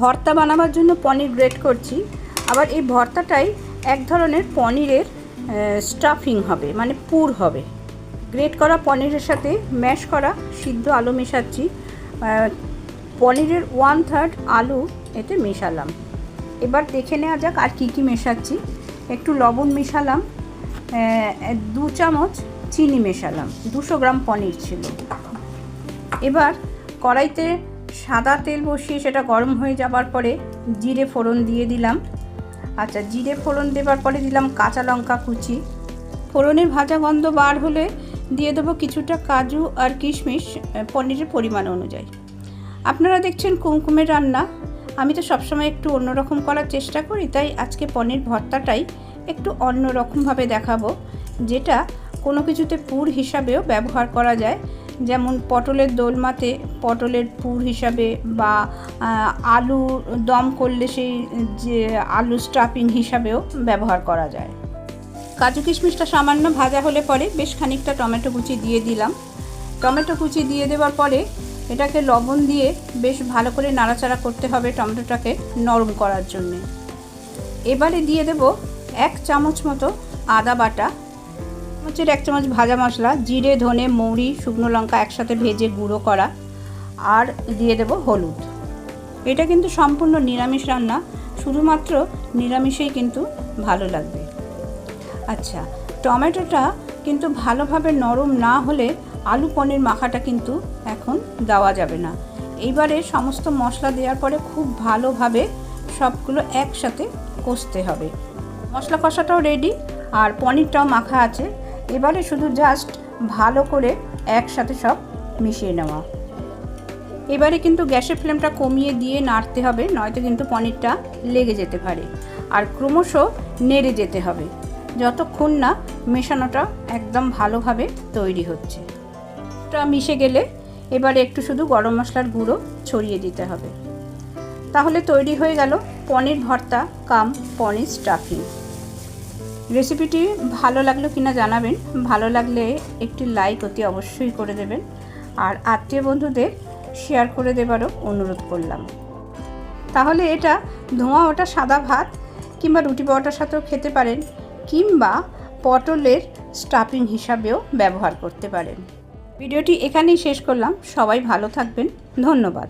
ভর্তা বানাবার জন্য পনির গ্রেট করছি। আবার এই ভর্তাটাই এক ধরনের পনিরের স্টাফিং হবে মানে পুর হবে। গ্রেট করা পনিরের সাথে ম্যাশ করা সিদ্ধ আলু মেশাচ্ছি। পনিরের ওয়ান থার্ড আলু এতে মেশালাম। এবার দেখে নেওয়া যাক আর কী কী মেশাচ্ছি। একটু লবণ মেশালাম দু চামচ চিনি মেশালাম। দুশো গ্রাম পনির ছিল। এবার কড়াইতে সাদা তেল বসিয়ে সেটা গরম হয়ে যাবার পরে জিরে ফোড়ন দিয়ে দিলাম। আচ্ছা জিরে ফোড়ন দেবার পরে দিলাম কাঁচা লঙ্কা কুচি। ফোড়নের ভাজা গন্ধ বার হলে দিয়ে দেবো কিছুটা কাজু আর কিশমিশ পনিরের পরিমাণ অনুযায়ী। আপনারা দেখছেন কুমকুমের রান্না। আমি তো সবসময় একটু অন্যরকম করার চেষ্টা করি, তাই আজকে পনির ভর্তাটাই একটু অন্য রকমভাবে দেখাবো, যেটা কোনো কিছুতে পুর হিসাবেও ব্যবহার করা যায়। যেমন পটলের দোলমাতে পটলের পুর হিসাবে বা আলু দম করলে সেই যে আলু স্টাফিং হিসাবেও ব্যবহার করা যায়। কাজু কিশমিশটা সামান্য ভাজা হলে পরে বেশ খানিকটা টমেটো কুচি দিয়ে দিলাম। টমেটো কুচি দিয়ে দেওয়ার পরে এটাকে লবণ দিয়ে বেশ ভালো করে নাড়াচাড়া করতে হবে টমেটোটাকে নরম করার জন্যে। এবারে দিয়ে দেব এক চামচ মতো আদা বাটা চামচের এক চামচ ভাজা মশলা, জিরে, ধনে, মৌরি, শুকনো লঙ্কা একসাথে ভেজে গুঁড়ো করা, আর দিয়ে দেব হলুদ। এটা কিন্তু সম্পূর্ণ নিরামিষ রান্না, শুধুমাত্র নিরামিষেই কিন্তু ভালো লাগবে। আচ্ছা টমেটোটা কিন্তু ভালোভাবে নরম না হলে আলু পনির মাখাটা কিন্তু এখন দেওয়া যাবে না। এইবারে সমস্ত মশলা দেওয়ার পরে খুব ভালোভাবে সবগুলো একসাথে কষতে হবে। মশলা কষাটাও রেডি আর পনিরটাও মাখা আছে। এবারে শুধু জাস্ট ভালো করে একসাথে সব মিশিয়ে নেওয়া। এবারে কিন্তু গ্যাসের ফ্লেমটা কমিয়ে দিয়ে নাড়তে হবে, নয়তো কিন্তু পনিরটা লেগে যেতে পারে। আর ক্রমশ নেড়ে যেতে হবে, যতক্ষণ না মেশানোটা একদম ভালোভাবে তৈরি হচ্ছে। টা মিশে গেলে এবারে একটু শুধু গরম মশলার গুঁড়ো ছড়িয়ে দিতে হবে। তাহলে তৈরি হয়ে গেল পনির ভর্তা কাম পনির স্টাফিং। রেসিপিটি ভালো লাগল কিনা জানাবেন। ভালো লাগলে একটি লাইক অতি অবশ্যই করে দেবেন। আর আত্মীয় বন্ধুদের শেয়ার করে দেবারও অনুরোধ করলাম। তাহলে এটা ধোঁয়া ওটা সাদা ভাত কিংবা রুটি পরোটার সাথেও খেতে পারেন কিংবা পটলের স্টাফিং হিসাবেও ব্যবহার করতে পারেন। ভিডিওটি এখানেই শেষ করলাম। সবাই ভালো থাকবেন। ধন্যবাদ।